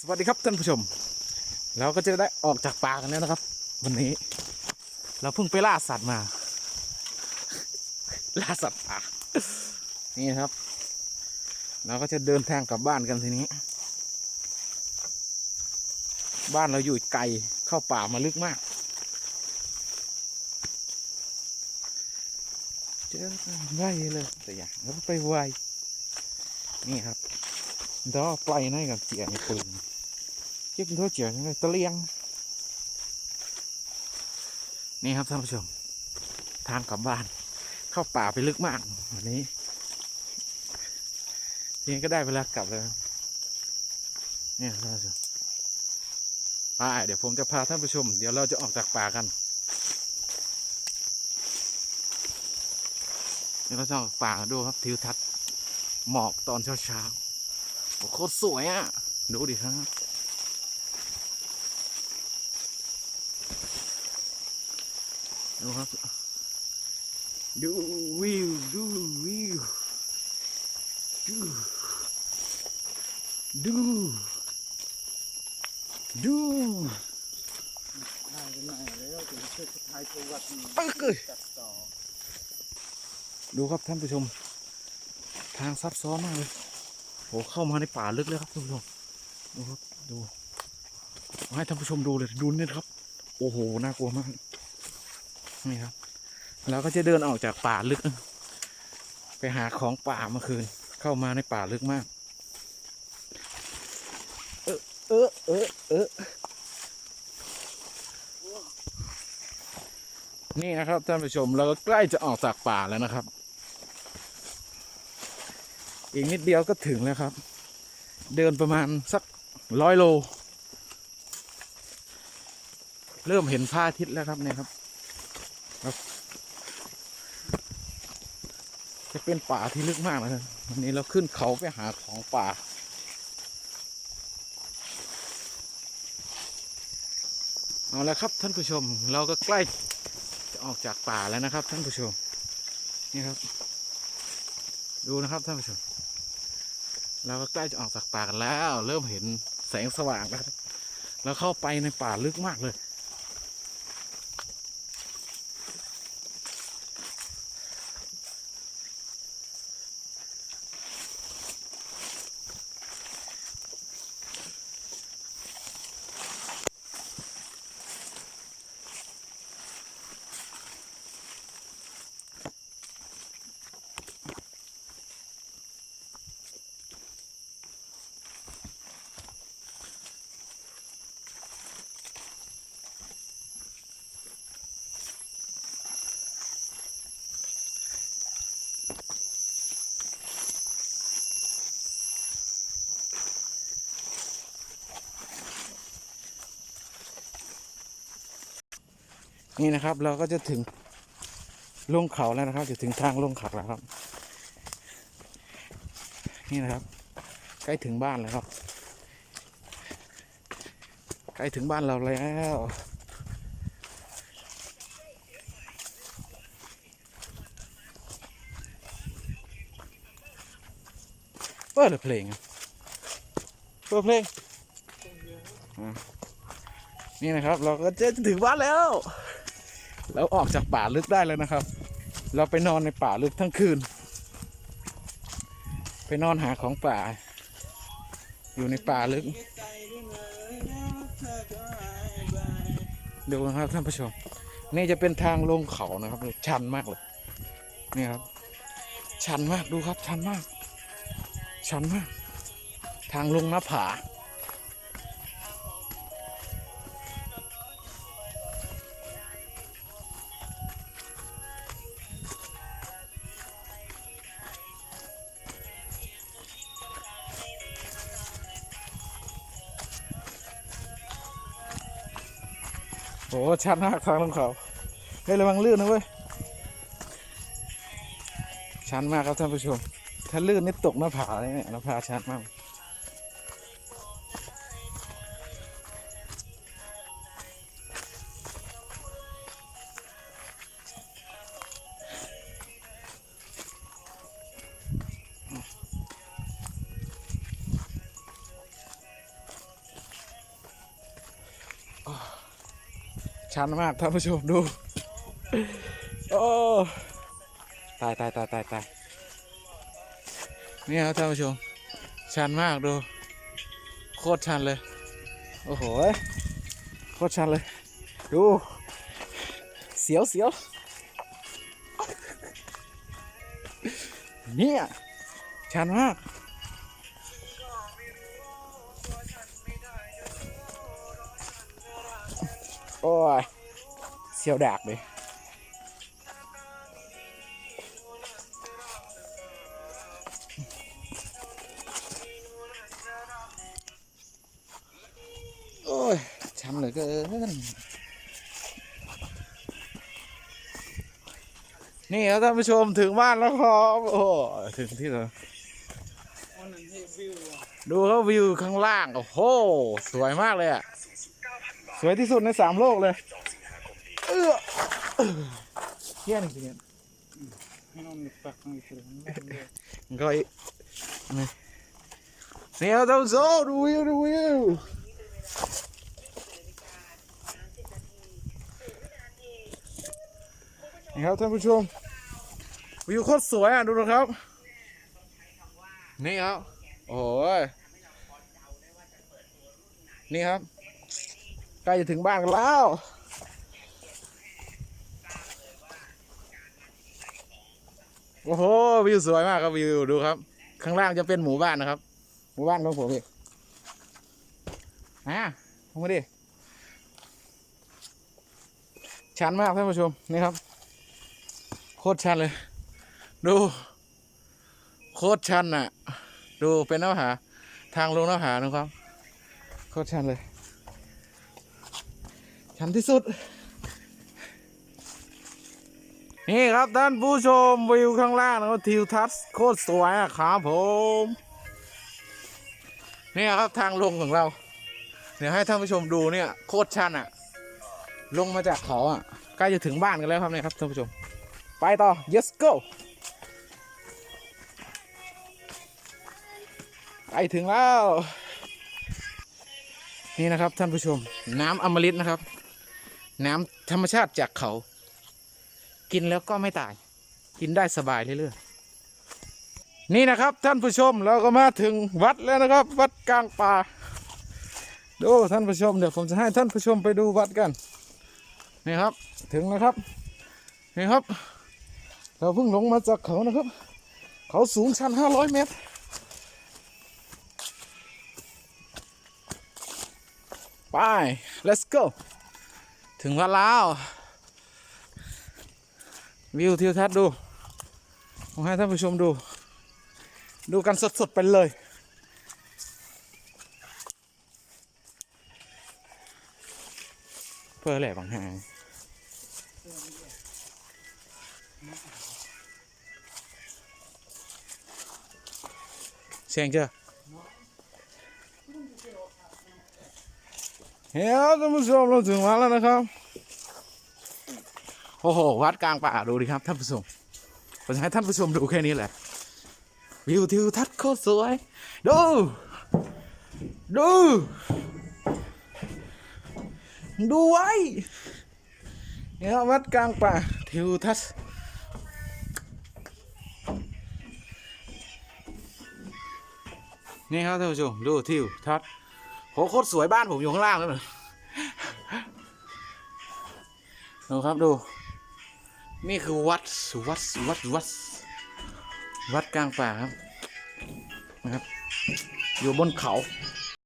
สวัสดีครับท่านผู้ชม เราก็จะได้ออกจากป่ากันแล้วนะครับ วันนี้ เราเพิ่งไปล่าสัตว์มา ล่าสัตว์ป่านี่ครับ เราก็จะเดินทางกลับบ้านกันทีนี้ บ้านเราอยู่ไกลเข้าป่ามาลึกมากเจอไวเลยแต่อย่างแล้วไปไวนี่ครับ đó play nó gặp chuyện này cùng chứ không có chuyện này tao liên นี่ครับท่านผู้ชม ทางกลับบ้าน เข้าป่าไปลึกมากวันนี้ทีนี้ก็ได้เวลากลับแล้วนี่ท่านผู้ชมไปเดี๋ยวผมจะพาท่านผู้ชม เดี๋ยวเราจะออกจากป่ากันเดี๋ยวเราจะออกจากป่าดูครับทิวทัศน์หมอกตอนเช้าๆ โคตรสวยอะ ดูดิครับ ดูครับ ดูวิว ดูวิว ดู ดู ดูถ่ายกันไหนแล้วถึงเพื่อถ่ายประวัติปึ๊กเลยตัดต่อดูครับท่านผู้ชม ทางซับซ้อนมากเลย โหเข้ามาในป่าลึกเลยครับท่านผู้ชมดูครับดูให้ท่านผู้ชมดูเลยดูนี่ครับ โอ้โหน่ากลัวมากนี่ครับเราก็จะเดินออกจากป่าลึก ไปหาของป่าเมื่อคืน เข้ามาในป่าลึกมาก เออเออเออเออนี่นะครับท่านผู้ชมเราก็ใกล้จะออกจากป่าแล้วนะครับ อีกนิดเดียวก็ถึงแล้วครับ เดินประมาณสักร้อยโล เริ่มเห็นพระอาทิตย์แล้วครับเนี่ยครับครับ จะเป็นป่าที่ลึกมากนะครับวันนี้เราขึ้นเขาไปหาของป่าเอาละครับท่านผู้ชมเราก็ใกล้จะออกจากป่าแล้วนะครับท่านผู้ชมนี่ครับ ดูนะครับท่านผู้ชม เราก็ใกล้จะออกจากป่ากันแล้ว เริ่มเห็นแสงสว่างแล้วครับเราเข้าไปในป่าลึกมากเลย นี่นะครับ เราก็จะถึงลงเขาแล้วนะครับ จะถึงทางลงเขาแล้วครับ นี่นะครับ ใกล้ถึงบ้านแล้วครับ ใกล้ถึงบ้านเราแล้วเปิดเพลงเปิดเพลงนี่นะครับ เราก็จะถึงบ้านแล้ว เราออกจากป่าลึกได้แล้วนะครับ เราไปนอนในป่าลึกทั้งคืน ไปนอนหาของป่า อยู่ในป่าลึก ดูนะครับท่านผู้ชม นี่จะเป็นทางลงเขานะครับ ชันมากเลย นี่ครับ ชันมากดูครับ ชันมาก ชันมาก ทางลงหน้าผา ชันมากทางลงเขาเฮ้ยระวังลื่นนะเว้ยชันมากครับท่านผู้ชม ถ้าลื่นนี่ตกหน้าผาเลยเนี่ยหน้าผาชันมาก ชันมากท่านผู้ชมดู โอ้ ตายตายตายตายตายนี่ครับท่านผู้ชม ชันมากดู โคตรชันเลย โอ้โห โคตรชันเลย ดู เสียวเสียวเนี่ย ชันมาก อ้ยเสียวดากเลยโอ้ยช้ำเหลือเกินนี่ครับท่านผู้ชมถึงบ้านแล้วครับโอ้ถึงที่แล้ววันนั้นที่วิวอะดูเขาวิวข้างล่าง โอ้โห สวยมากเลยอะ สวยที่สุดในสามโลกเลยเออเที่ยนี่เนี่ยก็อีนี่นี่ครับท่านผู้ชมดูวิวดูวิวนี่ครับท่านผู้ชมวิวโคตรสวยอะ ดูนะครับ นี่ครับ โอ้ยนี่ครับ ใกล้จะถึงบ้านกันแล้ว โอ้โห วิวสวยมากครับวิวดูครับ ข้างล่างจะเป็นหมู่บ้านนะครับ หมู่บ้านของผมอีกอะลงมาดิ ชันมากท่านผู้ชม นี่ครับ โคตรชันเลย ดู โคตรชันอะ ดูเป็นหน้าผาทางลงหน้าผานะครับ โคตรชันเลย ชันที่สุด นี่ครับท่านผู้ชมวิวข้างล่างนะครับทิวทัศน์โคตรสวยอะครับผมนี่ครับทางลงของเรา เดี๋ยวให้ท่านผู้ชมดูเนี่ยโคตรชันอะลงมาจากเขาอะใกล้จะถึงบ้านกันแล้วครับเนี่ยครับท่านผู้ชม ไปต่อ yes go ไปถึงแล้ว นี่นะครับท่านผู้ชม น้ำอมฤตนะครับ น้ำธรรมชาติจากเขา กินแล้วก็ไม่ตาย กินได้สบายเรื่อยๆนี่นะครับท่านผู้ชมเราก็มาถึงวัดแล้วนะครับ วัดกลางป่าดูท่านผู้ชมเดี๋ยวผมจะให้ท่านผู้ชมไปดูวัดกันนี่ครับถึงแล้วครับนี่ครับ เราเพิ่งลงมาจากเขานะครับ เขาสูงชัน500เมตรไป let's go ถึงวัดแล้ว วิวทิวทัศน์ดู ผมให้ท่านผู้ชมดู ดูกันสดๆไปเลย เพื่ออะไรบางแหางเสียงเจอ เฮ้ยท่านผู้ชมเราถึงวัดแล้วนะครับ โอ้โห วัดกลางป่าดูดิครับท่านผู้ชมผมจะให้ท่านผู้ชมดูแค่นี้แหละ วิวทิวทัศน์โคตรสวย ดู ดู ดูไว้เนี่ยวัดกลางป่าทิวทัศน์นี่ครับท่านผู้ชมดูทิวทัศน์ โหโคตรสวยบ้านผมอยู่ข้างล่างแล้วนะดูครับดู นี่คือวัดวัดวัดวัดวัดกลางป่าครับนะครับ อยู่บนเขา